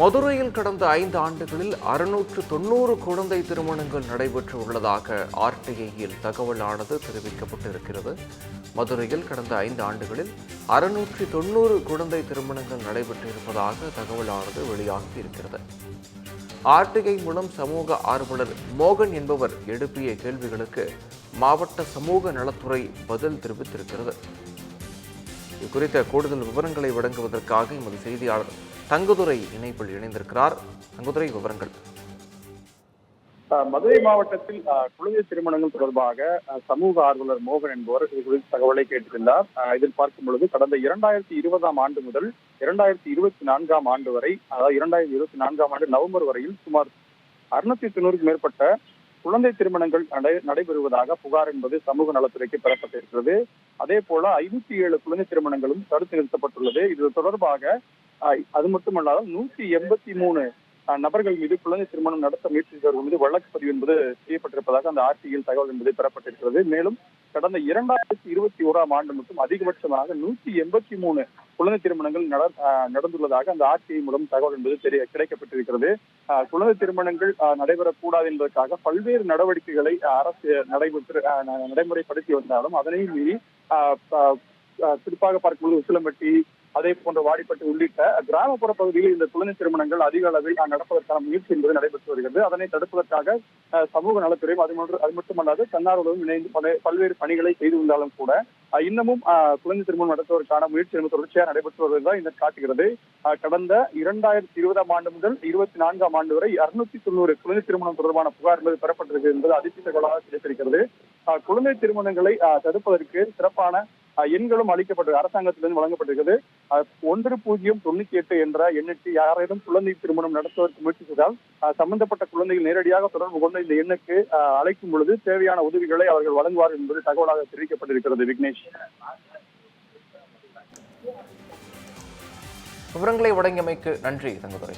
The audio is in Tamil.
மதுரையில் கடந்த ஐந்து ஆண்டுகளில் அறுநூற்று தொண்ணூறு குழந்தை திருமணங்கள் நடைபெற்று உள்ளதாக ஆர்டிஐயில் தகவலானது தெரிவிக்கப்பட்டிருக்கிறது. மதுரையில் கடந்த ஐந்து ஆண்டுகளில் அறுநூற்றி தொண்ணூறு குழந்தை திருமணங்கள் நடைபெற்றிருப்பதாக தகவலானது வெளியாகி இருக்கிறது. ஆர்டிஐ மூலம் சமூக ஆர்வலர் மோகன் என்பவர் எழுப்பிய கேள்விகளுக்கு மாவட்ட சமூக நலத்துறை பதில் தெரிவித்திருக்கிறது. இது குறித்த கூடுதல் விவரங்களை வழங்குவதற்காக எமது செய்தியாளர் தங்குதுரை இணைப்பில் இணைந்திருக்கிறார். தங்குதுரை விவரங்கள். மதுரை மாவட்டத்தில் குழந்தை திருமணங்கள் தொடர்பாக சமூக ஆர்வலர் மோகன் என்பவர் இது குறித்து தகவலை கேட்டிருந்தார். இதில் பார்க்கும் பொழுது கடந்த இரண்டாயிரத்தி இருபதாம் ஆண்டு முதல் இரண்டாயிரத்தி இருபத்தி நான்காம் ஆண்டு வரை அதாவது இரண்டாயிரத்தி இருபத்தி நான்காம் ஆண்டு நவம்பர் வரையில் சுமார் அறுநூத்தி தொண்ணூறுக்கும் மேற்பட்ட குழந்தை திருமணங்கள் நடை நடைபெறுவதாக புகார் என்பது சமூக நலத்துறைக்கு பெறப்பட்டிருக்கிறது. அதே போல ஐநூத்தி ஏழு குழந்தை திருமணங்களும் தடுத்து நிறுத்தப்பட்டுள்ளது. இது தொடர்பாக அது மட்டுமல்லாமல் நூத்தி எண்பத்தி மூணு நபர்கள் மீது குழந்தை திருமணம் நடத்த முயற்சித்தவர்கள் மீது வழக்கு பதிவு என்பது செய்யப்பட்டிருப்பதாக அந்த ஆர்டியில் தகவல் என்பது பெறப்பட்டிருக்கிறது. மேலும் கடந்த இரண்டாயிரத்தி இருபத்தி ஓராம் ஆண்டு மட்டும் அதிகபட்சமாக நூத்தி எண்பத்தி மூணு குழந்தை திருமணங்கள் நட அஹ் நடந்துள்ளதாக அந்த ஆர்டிஐ மூலம் தகவல் என்பது தெரிய கிடைக்கப்பட்டிருக்கிறது. அஹ் குழந்தை திருமணங்கள் அஹ் நடைபெறக்கூடாது என்பதற்காக பல்வேறு நடவடிக்கைகளை அரசு நடைபெற்று நடைமுறைப்படுத்தி வந்தாலும் அதனையும் மீறி அஹ் அஹ் அஹ் குறிப்பாக பார்க்கும்போது உசிலம்பட்டி அதே போன்ற வாடிப்பட்டு உள்ளிட்ட கிராமப்புற பகுதிகளில் இந்த குழந்தை திருமணங்கள் அதிக அளவில் நடப்பதற்கான முயற்சி என்பது நடைபெற்று வருகிறது. அதனை தடுப்பதற்காக சமூக நலத்துறையும் அது அது மட்டுமல்லாது தன்னார்வலரும் இணைந்து பல- பல்வேறு பணிகளை செய்து வந்தாலும் கூட இன்னமும் குழந்தை திருமணம் நடத்துவதற்கான முயற்சி என்பது தொடர்ச்சியாக நடைபெற்று வருவதுதான் இந்த காட்டுகிறது. கடந்த இரண்டாயிரத்தி இருபதாம் ஆண்டு முதல் இருபத்தி நான்காம் ஆண்டு வரை இருநூத்தி தொண்ணூறு குழந்தை திருமணம் தொடர்பான புகார் என்பது பெறப்பட்டிருக்கு என்பது அதிர்ச்சி தகவலாக கிடைத்திருக்கிறது. குழந்தை திருமணங்களை தடுப்பதற்கு சிறப்பான எண்களும் அளிக்கப்பட்டு அரசாங்கத்திலிருந்து வழங்கப்பட்டிருக்கிறது. ஒன்று பூஜ்ஜியம் தொண்ணூத்தி எட்டு என்ற எண்ணுக்கு யாரேனும் குழந்தை திருமணம் நடத்துவதற்கு முயற்சி செய்தால் சம்பந்தப்பட்ட குழந்தைகள் நேரடியாக தொடர்பு கொண்டு இந்த எண்ணுக்கு அழைக்கும் பொழுது தேவையான உதவிகளை அவர்கள் வழங்குவார் என்பது தகவலாக தெரிவிக்கப்பட்டிருக்கிறது விக்னேஷ். விவரங்களை வழங்கியமைக்கு நன்றி தங்கதுரை.